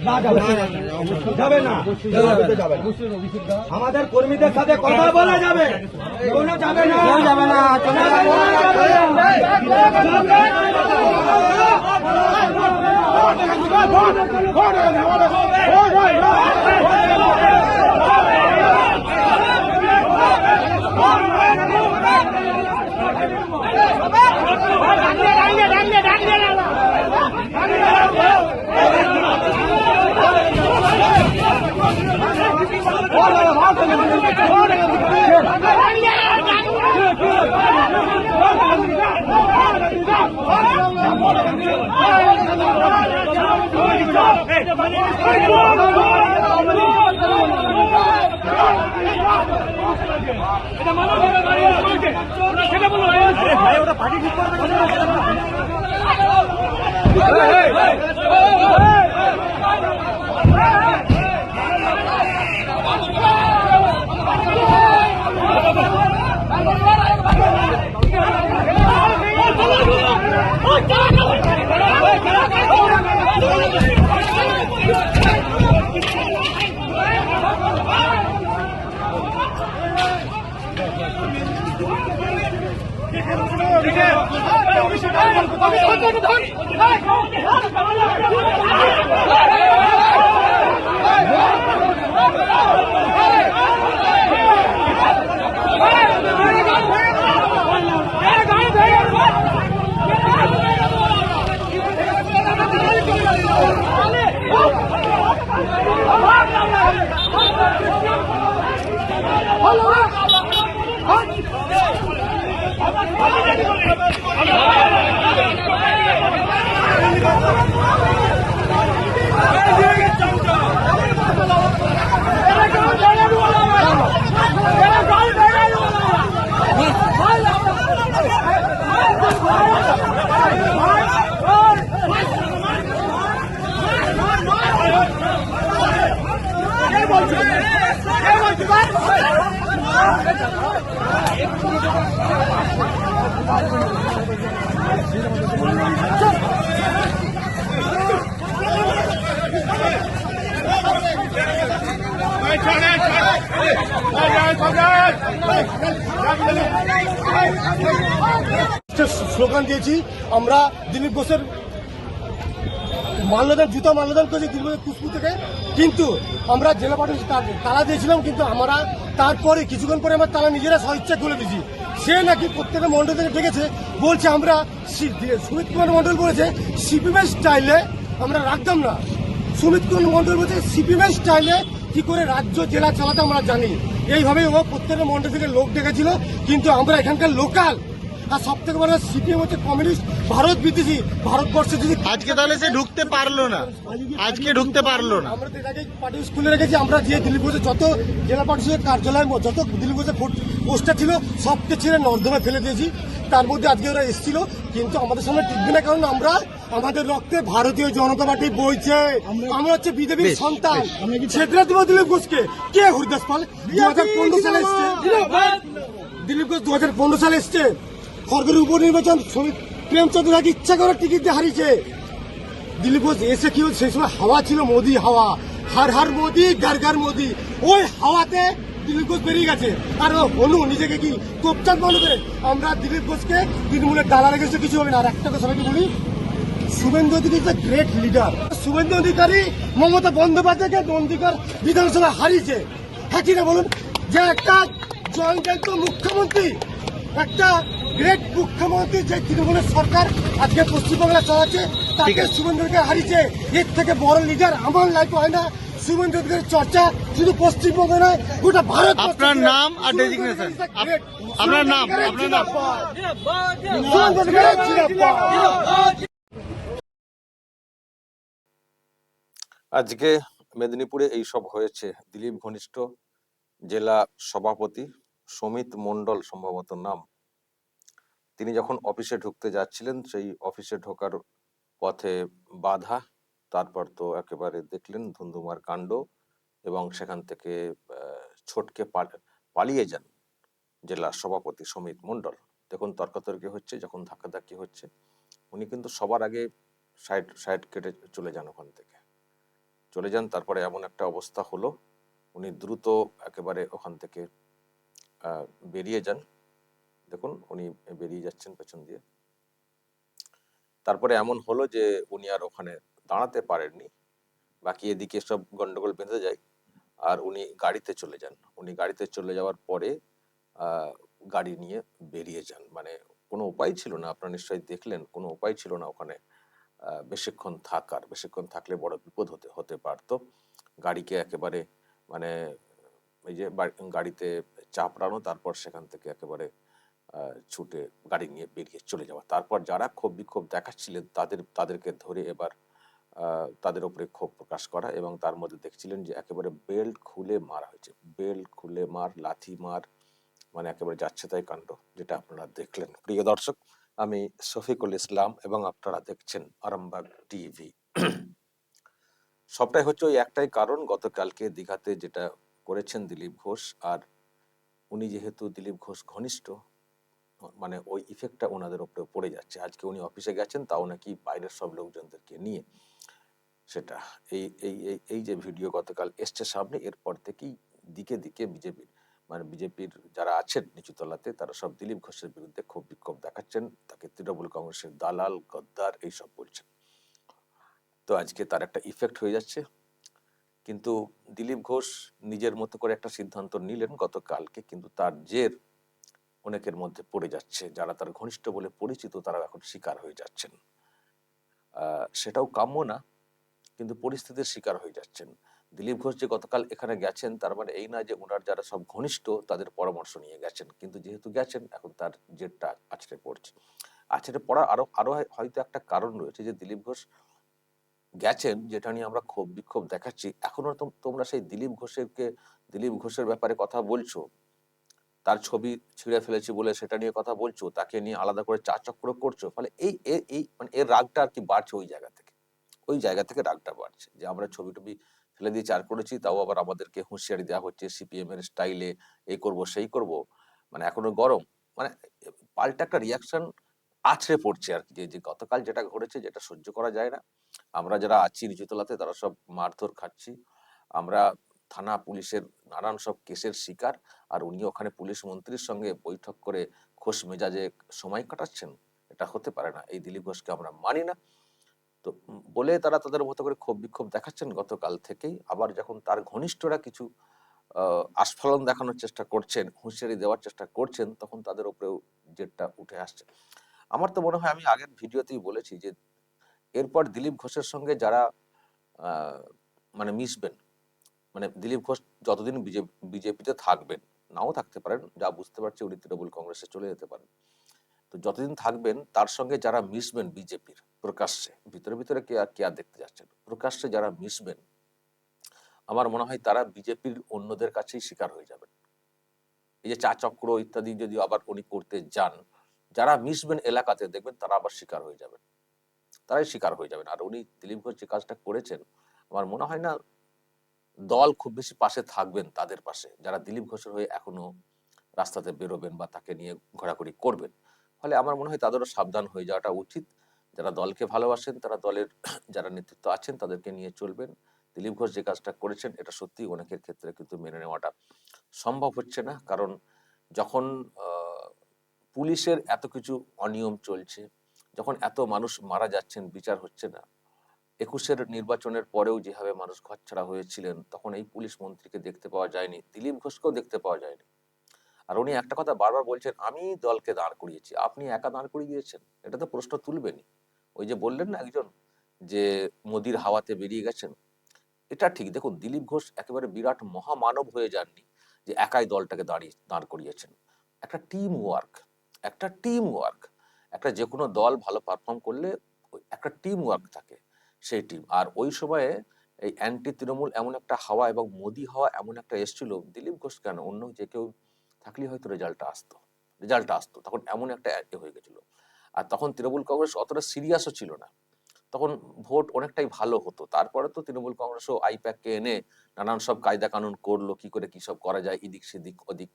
না যাবে যাবে না আমাদের কর্মীদের সাথে কথা বলা যাবে কোনো যাবে না যাবে না ওটা পার্টি ঠিক করবে Vamos, vamos! Hello! চামচা স্লোগান দিয়েছি, আমরা দিলীপ ঘোষের মাল্যদান, জুতা মাল্যদান করেছি দিলীপ ঘোষের কুসপু থেকে। কিন্তু আমরা জেলা পার্টি তালা দিয়েছিলাম, কিন্তু আমরা তারপরে কিছুক্ষণ পরে আমরা তালা নিজেরা স্বইচ্ছা খুলে দিয়েছি। সে নাকি প্রত্যেকটা মন্ডল থেকে ডেকেছে, বলছে আমরা সুমিত কুমার মন্ডল বলেছে সিপিএম স্টাইলে আমরা রাখতাম না। সুমিত কুমার মন্ডল বলছে সিপিএম স্টাইলে কি করে রাজ্য, জেলা চালাতে আমরা জানি? এইভাবে ও প্রত্যেকটা মন্ডল থেকে লোক ডেকেছিল, কিন্তু আমরা এখানকার লোকাল আর সব থেকে বড় সিপিএম হচ্ছে কমিউনিস্ট ভারত বিদেশি ভারতবর্ষে যদি আজকে তাহলে সে ঢুকতে পারল না। আজকে ঢুকতে পারল না। আমরা এটাকে পার্টি স্কুলে রেখেছি আমরা যে দিলীপ ঘোষের যত জেলা পরিষদের কার্যালয় যত দিলীপ ঘোষের পোস্টার ছিল সবকে ছেড়ে নর্দমে ফেলে দিয়েছি। তার মধ্যে আজকে ওরা এসেছিল কিন্তু আমাদের সামনে টিকবে না কারণ আমরা আমাদের রক্তে ভারতীয় জনতা পার্টি বইছে। আমরা হচ্ছে বিজেপির সন্তান। ছেত্রা দেব দিলীপ ঘোষকে? কে হরিদাস পাল? দু হাজার পনেরো সালে এসছে। দিলীপ ঘোষ দু হাজার পনেরো সালে এসছে। খড়গের উপনির্বাচন শ্রমিক প্রেমচন্দ্র রাকে ইচ্ছা করে টিকিট দিয়ে হারিয়েছে। দিলীপ ঘোষ, এসে কি সেই সময় হাওয়া ছিল, মোদি হাওয়া। হার হার মোদি, গার গার মোদি। ওই হাওয়াতে দিলীপ ঘোষ বেরিয়ে গেছে। আর হনু, নিজেকে কি তোপচাঁদ মনে করে? আমরা দিলীপ ঘোষকে তৃণমূলের ডালা রেখেছে কিছু হবে না। আর একটা কথা বলি, Suvendu Adhikari is great leader Suvendu Adhikari Mamata বন্দ্যোপাধ্যায়কে নন্দীকর বিধানসভা হারিয়েছে। হ্যাঁ কি না বলুন? যে একটা জয়ন্ত মুখ্যমন্ত্রী, একটা গ্রেট মুখ্যমন্ত্রী যে তৃণমূলের সরকার আজকে পশ্চিমবাংলা চালাচ্ছে তাকে শুভেন্দুকে হারিয়েছে। এর থেকে বড় লিডার আমার লাইফ হয় না। শুভেন্দু চর্চা শুধু পশ্চিমবঙ্গ নয় গোটা ভারত আপনার নাম আর? আপ- আপনার নাম, আপনার নাম। আজকে মেদিনীপুরে এই সব হয়েছে। দিলীপ ঘনিষ্ঠ জেলা সভাপতি সমিত মণ্ডল সম্ভবত নাম। তিনি যখন অফিসে ঢুকতে যাচ্ছিলেন, সেই অফিসে ঢোকার পথে বাধা, তারপর তো একেবারে দেখলেন ধুন্ধুমার কাণ্ড এবং সেখান থেকে ছোটকে পালিয়ে যান জেলা সভাপতি সমিত মণ্ডল। দেখুন তর্কাতর্কি হচ্ছে, যখন ধাক্কাধাক্কি হচ্ছে, উনি কিন্তু সবার আগে সাইড সাইড কেটে চলে যান ওখান থেকে। চলে যান, তারপরে এমন একটা অবস্থা হলো, উনি দ্রুত একেবারে ওখান থেকে বেরিয়ে যান। দেখুন, উনি বেরিয়ে যাচ্ছেন পেছন দিয়ে। তারপরে এমন হলো যে, উনি আর ওখানে দাঁড়াতে পারেননি। বাকি এদিকে সব গন্ডগোল বেঁধে যায় আর উনি গাড়িতে চলে যান। উনি গাড়িতে চলে যাওয়ার পরে গাড়ি নিয়ে বেরিয়ে যান। মানে কোনো উপায় ছিল না, আপনারা নিশ্চয়ই দেখলেন, কোনো উপায় ছিল না ওখানে। বেশিক্ষণ থাকার, বেশিক্ষণ থাকলে বড় বিপদ হতে হতে পারতো। গাড়িকে একেবারে মানে এই যে গাড়িতে চাপড়ানো, তারপর সেখান থেকে একেবারে ছুটে গাড়ি নিয়ে বেরিয়ে চলে যাওয়া। তারপর যারা ক্ষোভ বিক্ষোভ দেখাচ্ছিলেন, তাদের, তাদেরকে ধরে এবার তাদের উপরে ক্ষোভ প্রকাশ করা এবং তার মধ্যে দেখছিলেন যে একেবারে বেল্ট খুলে মারা হয়েছে। বেল্ট খুলে মার, লাথি মার মানে একেবারে যাচ্ছে তাই কাণ্ড, যেটা আপনারা দেখলেন। প্রিয় দর্শক, আমি শফিকুল ইসলাম এবং আপনারা দেখছেন আরামবাগ টিভি। সবটাই হচ্ছে ওই একটাই কারণ, গতকালকে দীঘাতে যেটা করেছেন দিলীপ ঘোষ, আর উনি যেহেতু দিলীপ ঘোষ ঘনিষ্ঠ মানে ওই ইফেক্টটা ওনাদের উপরে পড়ে যাচ্ছে। আজকে উনি অফিসে গেছেন, তাও নাকি বাইরের সব লোকজনদেরকে নিয়ে সেটা। এই এই এই যে ভিডিও গতকাল এসছে সামনে, এরপর থেকেই দিকে দিকে বিজেপির মানে বিজেপির যারা আছেন নিচুতলাতে, তারা সব দিলীপ ঘোষের বিরুদ্ধে ক্ষোভ বিক্ষোভ দেখাচ্ছেন। তাকে তৃণমূল কংগ্রেসের দালাল, গদ্দার এইসব বলছেন। তো আজকে তার একটা ইফেক্ট হয়ে যাচ্ছে। কিন্তু দিলীপ ঘোষ নিজের মতো করে একটা সিদ্ধান্ত নিলেন গতকালকে, কিন্তু তার জের অনেকের মধ্যে পড়ে যাচ্ছে, যারা তার ঘনিষ্ঠ বলে পরিচিত তারা এখন শিকার হয়ে যাচ্ছেন। সেটাও কাম্য না, কিন্তু পরিস্থিতির শিকার হয়ে যাচ্ছেন। দিলীপ ঘোষ যে গতকাল এখানে গেছেন, তার মানে এই না যে ওনার যারা সব ঘনিষ্ঠ, তাদের পরামর্শ নিয়ে গেছেন। কিন্তু যেহেতু গেছেন, এখন তার জেরটা আছড়ে পড়ছে। আছড়ে পড়ার আরও আরও হয়- হয়তো একটা কারণ রয়েছে যে দিলীপ ঘোষ গেছেন, যেটা নিয়ে আমরা ক্ষোভ বিক্ষোভ দেখাচ্ছি। এখনও তোমরা সেই দিলীপ ঘোষেরকে, দিলীপ ঘোষের ব্যাপারে কথা বলছো? তার ছবি ছিঁড়ে ফেলেছি বলে সেটা নিয়ে কথা বলছো, তাকে নিয়ে আলাদা করে চা চক্র করছ, ফলে এই এই মানে এর রাগটা আর কি বাড়ছে ওই জায়গা থেকে। ওই জায়গা থেকে রাগটা বাড়ছে যে আমরা ছবি টবি ফেলে দিয়ে চার করেছি, তাও আবার আমাদেরকে হুঁশিয়ারি দেওয়া হচ্ছে সিপিএম এর স্টাইলে এই করব, সেই করব মানে এখনও গরম। মানে পাল্টা একটা রিয়াকশন আছড়ে পড়ছে আর কি যে গতকাল যেটা ঘটেছে যেটা সহ্য করা যায় না। আমরা যারা আছি নিচুতলাতে তারা সব মারধর খাচ্ছি। আমরা থানা পুলিশের নানান সব কেসের শিকার, আর উনি ওখানে পুলিশ মন্ত্রীর সঙ্গে বৈঠক করে খোশ মেজাজে সময় কাটাচ্ছেন। এটা হতে পারে না, এই দিলীপ ঘোষকে আমরা মানি না। তো বলে তারা তাদের মতো করে ক্ষোভ বিক্ষোভ দেখাচ্ছেন গতকাল থেকেই। আবার যখন তার ঘনিষ্ঠরা কিছু আস্ফালন দেখানোর চেষ্টা করছেন, হুঁশিয়ারি দেওয়ার চেষ্টা করছেন, তখন তাদের উপরেও জেটটা উঠে আসছে। আমার তো মনে হয় আমি আগের ভিডিওতেই বলেছি যে, এরপর দিলীপ ঘোষের সঙ্গে যারা মানে মিশবেন মানে দিলীপ ঘোষ যতদিন বিজেপিতে থাকবেন, নাও থাকতে পারেন, যা বুঝতে পারছি উনি তৃণমূল কংগ্রেসে চলে যেতে পারেন। তো যতদিন থাকবেন, তার সঙ্গে যারা মিশবেন বিজেপির প্রকাশ্যে, ভিতরে ভিতরে কে আর কে আর দেখতে যাচ্ছেন? প্রকাশ্যে যারা মিশবেন, আমার মনে হয় তারা বিজেপির অন্যদের কাছেই শিকার হয়ে যাবেন। এই যে চা চক্র ইত্যাদি যদি আবার উনি করতে যান, যারা মিশবেন এলাকাতে, দেখবেন তারা আবার শিকার হয়ে যাবেন। তারাই শিকার হয়ে যাবেন। আর উনি দিলীপ ঘোষ যে কাজটা করেছেন, আমার মনে হয় না দল খুব বেশি পাশে থাকবেন তাদের পাশে। যারা দিলীপ ঘোষের হয়ে এখনও রাস্তাতে বেরোবেন বা তাকে নিয়ে ঘোরাঘুরি করবেন। ফলে আমার মনে হয় তাদেরও সাবধান হয়ে যাওয়াটা উচিত। যারা দলকে ভালোবাসেন, তারা দলের যারা নেতৃত্ব আছেন, তাদেরকে নিয়ে চলবেন। দিলীপ ঘোষ যে কাজটা করেছেন, এটা সত্যি অনেকের ক্ষেত্রে কিন্তু মেনে নেওয়াটা সম্ভব হচ্ছে না। কারণ যখন পুলিশের এত কিছু অনিয়ম চলছে, যখন এত মানুষ মারা যাচ্ছেন, বিচার হচ্ছে না একুশের নির্বাচনের পরেও যেভাবে মানুষ ঘরছাড়া হয়েছিলেন, তখন এই পুলিশ মন্ত্রীকে দেখতে পাওয়া যায়নি, দিলীপ ঘোষকেও দেখতে পাওয়া যায়নি। আর উনি একটা কথা বারবার বলছেন, আমি দলকে দাঁড় করিয়েছি, আপনি একা দাঁড় করিয়ে দিয়েছেন এটা তো প্রশ্ন তুলবেনই। ওই যে বললেন না একজন যে মোদির হাওয়াতে বেরিয়ে গেছেন, এটা ঠিক। দেখুন, দিলীপ ঘোষ একেবারে বিরাট মহামানব হয়ে যাননি যে একাই দলটাকে দাঁড়িয়ে, দাঁড় করিয়েছেন। একটা টিম ওয়ার্ক একটা টিম ওয়ার্ক একটা যে কোনো দল ভালো পারফর্ম করলে, একটা টিম ওয়ার্ক থাকে। সেই টিম আর ওই সময়ে এই অ্যান্টি তৃণমূল এমন একটা হাওয়া এবং মোদি হাওয়া এমন একটা এসেছিল, দিলীপ ঘোষ কেন? অন্য যে কেউ থাকলে হয়তো রেজাল্টটা আসতো রেজাল্টটা আসতো। তখন এমন একটা হয়ে গেছিল। আর তখন তৃণমূল কংগ্রেস অতটা সিরিয়াসও ছিল না। তখন ভোট অনেকটাই ভালো হতো। তারপরে তো তৃণমূল কংগ্রেসও আইপ্যাককে এনে নানান সব কায়দা কানুন করল, কি করে কি সব করা যায়, এদিক সেদিক, ওদিক।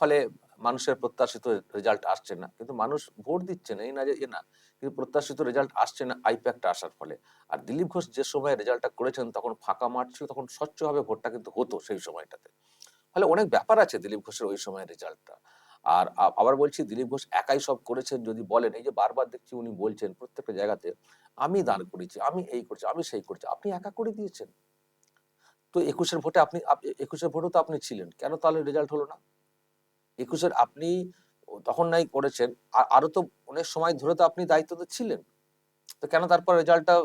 ফলে মানুষের প্রত্যাশিত রেজাল্ট আসছে না। কিন্তু মানুষ ভোট দিচ্ছে না, এই না যে, এ না। কিন্তু প্রত্যাশিত রেজাল্ট আসছে না আইপ্যাকটা আসার ফলে। আর দিলীপ ঘোষ যে সময় রেজাল্টটা করেছেন, তখন ফাঁকা মাঠ ছিল, তখন স্বচ্ছভাবে ভোটটা কিন্তু হতো সেই সময়টাতে। ফলে অনেক ব্যাপার আছে দিলীপ ঘোষের ওই সময়ের রেজাল্টটা আর আবার বলছি, দিলীপ ঘোষ একাই সব করেছেন যদি বলেন, এই যে বারবার দেখছি উনি বলছেন প্রত্যেকটা জায়গাতে, আমি দান করেছি, আমি এই করছি, আমি সেই করছি, আপনি একা করে দিয়েছেন? তো একুশের ভোটে আপনি, আপ- একুশের ভোটও তো আপনি ছিলেন, কেন তাহলে রেজাল্ট হলো না? একুশের আপনি তখন নাই করেছেন। আর- আরও তো অনেক সময় ধরে তো আপনি দায়িত্বতে ছিলেন। তো কেন তারপর রেজাল্টটা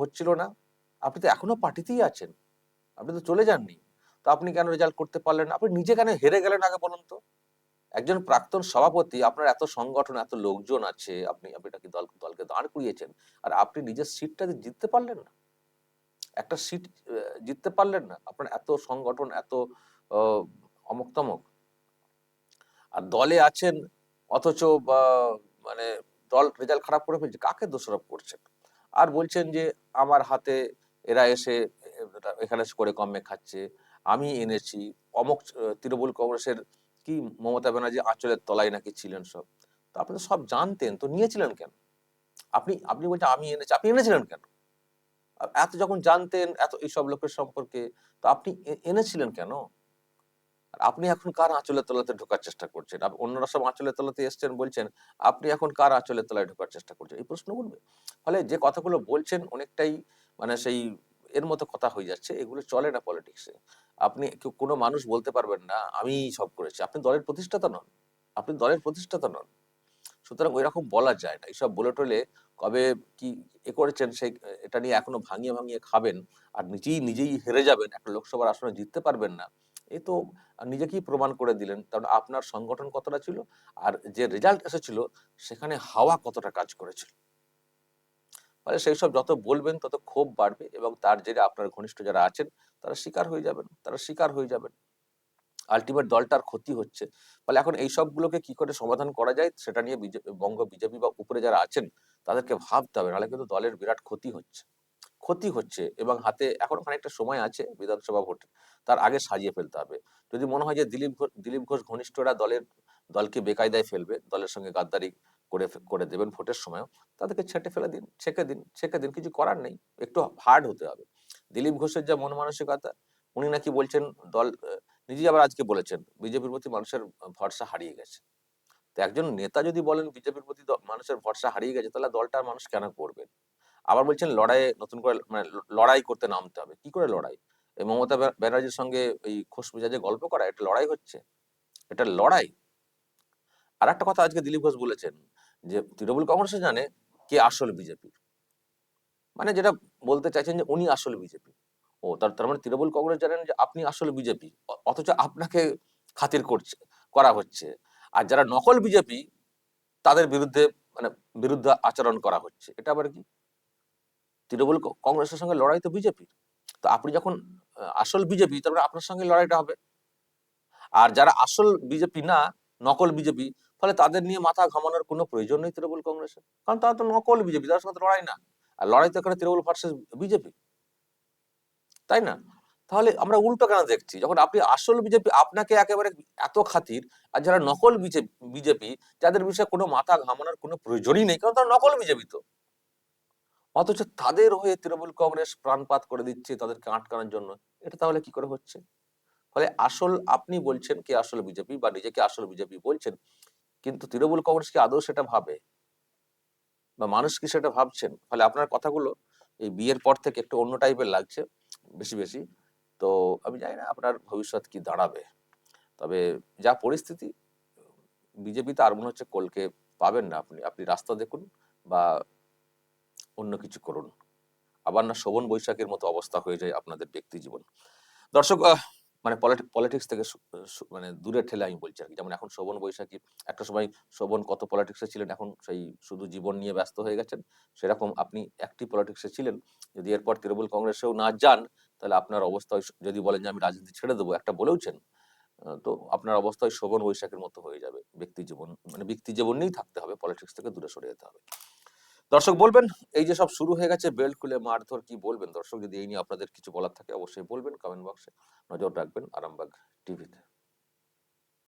হচ্ছিল না? আপনি তো এখনও পার্টিতেই আছেন। আপনি তো চলে যাননি। তো আপনি কেন রেজাল্ট করতে পারলেন আপনি নিজে কেন হেরে গেলেন আগে বলুন তো? একজন প্রাক্তন সভাপতি, আপনার এত সংগঠন, এত লোকজন আছে, আপনি আপনি নাকি দল, দলকে দাঁড় করিয়েছেন? আর আপনি নিজের সিটটা জিততে পারলেন না। একটা সিট জিততে পারলেন না। আপনার এত সংগঠন, এত অমুক তমক আর দলে আছেন অথচ মানে দল রেজাল্ট খারাপ করে ফেলছে, কাকে দোষারোপ করছেন? আর বলছেন যে, আমার হাতে এরা এসে এখানে করে কমে খাচ্ছে, আমি এনেছি। অমুক তৃণমূল কংগ্রেসের কি মমতা ব্যানার্জি আঁচলের তলায় নাকি ছিলেন সব? তো আপনি সব জানতেন, তো নিয়েছিলেন কেন? আপনি আপনি বলছেন, আমি এনেছি। আপনি এনেছিলেন কেন? এত যখন জানতেন, এত এইসব লোকের সম্পর্কে, তো আপনি এনেছিলেন কেন? আর আপনি এখন কার আঁচলের তলাতে ঢোকার চেষ্টা করছেন? অন্যরা সব আঁচলের তলাতে এসছেন বলছেন, আপনি এখন কার আঁচলের তলায় ঢোকার চেষ্টা করছেন? এই প্রশ্ন উঠবে। ফলে যে কথাগুলো বলছেন অনেকটাই মানে সেই এর মতো কথা হয়ে যাচ্ছে, এগুলো চলে না পলিটিক্সে। আপনি কোনো মানুষ বলতে পারবেন না আমি সব করেছি। আপনি দলের প্রতিষ্ঠাতা নন। আপনি দলের প্রতিষ্ঠাতা নন। সুতরাং ওই রকম বলা যায় না। এইসব বলে টলে কবে কি এ করেছেন সেই, এটা নিয়ে এখনও ভাঙিয়ে ভাঙিয়ে খাবেন, আর নিজেই নিজেই হেরে যাবেন। একটা লোকসভার আসনে জিততে পারবেন না। এই তো নিজেকেই প্রমাণ করে দিলেন। কারণ আপনার সংগঠন কতটা ছিল আর যে রেজাল্ট এসেছিল, সেখানে হাওয়া কতটা কাজ করেছিল। ফলে সেই সব যত বলবেন, তত ক্ষোভ বাড়বে এবং তার জেরে আপনার ঘনিষ্ঠ যারা আছেন, তারা শিকার হয়ে যাবেন, তারা শিকার হয়ে যাবেন। আলটিমেট দলটার ক্ষতি হচ্ছে। ফলে এখন এই সবগুলোকে কি করে সমাধান করা যায়, সেটা নিয়ে বঙ্গ বিজেপি বা উপরে যারা আছেন, তাদেরকে ভাবতে হবে, নাহলে কিন্তু দলের বিরাট ক্ষতি হচ্ছে। ক্ষতি হচ্ছে এবং হাতে এখন খানিকটা সময় আছে বিধানসভা ভোট তার আগে সাজিয়ে ফেলতে হবে। যদি মনে হয় যে দিলীপ দিলীপ ঘোষ ঘনিষ্ঠরা দলের, দলকে বেকায়দায় ফেলবে, দলের সঙ্গে গাদ্দারি করে করে দেবেন ভোটের সময়ও, তাদেরকে ছেটে ফেলে দিন, ছেঁকে দিন ছেঁকে দিন, কিছু করার নেই, একটু হার্ড হতে হবে। দিলীপ ঘোষের যা মন মানসিকতা, উনি নাকি বলছেন দল, নিজেই আবার আজকে বলেছেন, বিজেপির প্রতি মানুষের ভরসা হারিয়ে গেছে। তো একজন নেতা যদি বলেন বিজেপির প্রতি মানুষের ভরসা হারিয়ে গেছে, তাহলে দলটার মানুষ কেন করবেন আবার বলছেন লড়াইয়ে নতুন করে মানে লড়াই করতে নামতে হবে। কি করে লড়াই? এই মমতা ব্যানার্জির সঙ্গে এই খোশ মেজাজে গল্প করা, এটা লড়াই হচ্ছে? এটা লড়াই? আর একটা কথা আজকে দিলীপ ঘোষ বলেছেন যে, তৃণমূল কংগ্রেসও জানে কে আসল বিজেপি মানে যেটা বলতে চাইছেন যে, উনি আসল বিজেপি। ও, তার তার মানে তৃণমূল কংগ্রেস জানেন যে, আপনি আসল বিজেপি অথচ আপনাকে খাতির করছে, করা হচ্ছে। আর যারা নকল বিজেপি, তাদের বিরুদ্ধে মানে বিরুদ্ধে আচরণ করা হচ্ছে। এটা আবার কি? তৃণমূল কংগ্রেসের সঙ্গে লড়াই তো বিজেপির। তো আপনি যখন আসল বিজেপি তারপরে আপনার সঙ্গে লড়াইটা হবে। আর যারা আসল বিজেপি না, নকল বিজেপি, ফলে তাদের নিয়ে মাথা ঘামানোর কোনো প্রয়োজন নেই তৃণমূল কংগ্রেসের। কারণ তারা তো নকল বিজেপি, তাদের সঙ্গে লড়াই না। আর লড়াই তো এখানে তৃণমূল ভার্সেস বিজেপি। তাই না? তাহলে আমরা উল্টো কেন দেখছি? যখন আপনি আসল বিজেপি, আপনাকে একেবারে এত খাতির, আর যারা নকল বিজেপি, যাদের বিষয়ে কোনো মাথা ঘামানোর কোনো প্রয়োজনই নেই, কারণ তারা নকল বিজেপি তো। অথচ তাদের হয়ে তৃণমূল কংগ্রেস প্রাণপাত করে দিচ্ছে তাদেরকে আটকানোর জন্য। এটা তাহলে কি করে হচ্ছে? ফলে আসল আপনি বলছেন কি আসল বিজেপি বা নিজেকে আসল বিজেপি বলছেন, কিন্তু তৃণমূল কংগ্রেস কি আদৌ সেটা ভাবে? বা মানুষ কি সেটা ভাবছেন? ফলে আপনার কথাগুলো এই বিয়ের পর থেকে একটু অন্য টাইপের লাগছে, বেশি বেশি। তো আমি জানি না আপনার ভবিষ্যৎ কি দাঁড়াবে। তবে যা পরিস্থিতি বিজেপিতে আর মনে হচ্ছে কলকে পাবেন না আপনি। আপনি রাস্তা দেখুন বা অন্য কিছু করুন। আবার না শোভন বৈশাখের মতো অবস্থা হয়ে যায় আপনাদের ব্যক্তি জীবন। দর্শক মানে পলিটিক্স থেকে মানে দূরে ঠেলে আমি বলছি আর কি। যেমন এখন শোভন বৈশাখী, একটা সময় শোভন কত পলিটিক্সে ছিলেন, এখন সেই শুধু জীবন নিয়ে ব্যস্ত হয়ে গেছেন। সেরকম আপনি একটি পলিটিক্সে ছিলেন। যদি এরপর তৃণমূল কংগ্রেসেও না যান, তাহলে আপনার অবস্থা যদি বলেন যে আমি রাজনীতি ছেড়ে দেবো, একটা বলেওছেন তো আপনার অবস্থা ওই শোভন বৈশাখের মতো হয়ে যাবে। ব্যক্তি জীবন মানে ব্যক্তি জীবন নিয়েই থাকতে হবে পলিটিক্স থেকে দূরে সরে যেতে হবে। দর্শক বলবেন, এই যে সব শুরু হয়ে গেছে বেল্ট খুলে মারধর কি বলবেন? দর্শক যদি এই নিয়ে আপনাদের কিছু বলার থাকে, অবশ্যই বলবেন কমেন্ট বক্সে নজর রাখবেন, আরামবাগ টিভি